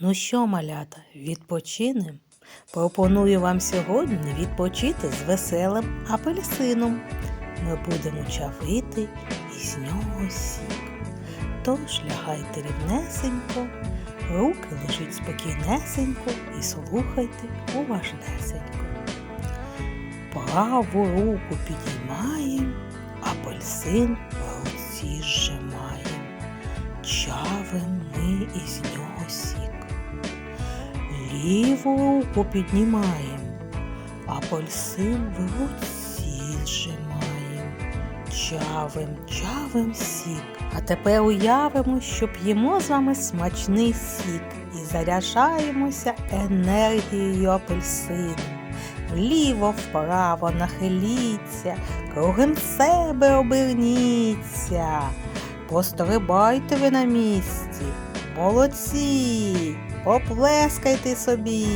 Ну що, малята, відпочинем? Пропоную вам сьогодні відпочити з веселим апельсином. Ми будемо чавити із нього сік. Тож лягайте рівнесенько, руки лежіть спокійнесенько і слухайте уважнесенько. Праву руку підіймаєм, апельсин в руці зжимаєм. Чавим ми із нього сік. Ліву руку піднімаєм, апельсин в руці зжимаєм. Чавим, чавим сік. А тепер уявимо, що п'ємо з вами смачний сік і заряджаємося енергією апельсину. Вліво вправо нахиліться, кругом себе оберніться. Пострибайте ви на місці. Молодці! Поплескайте собі.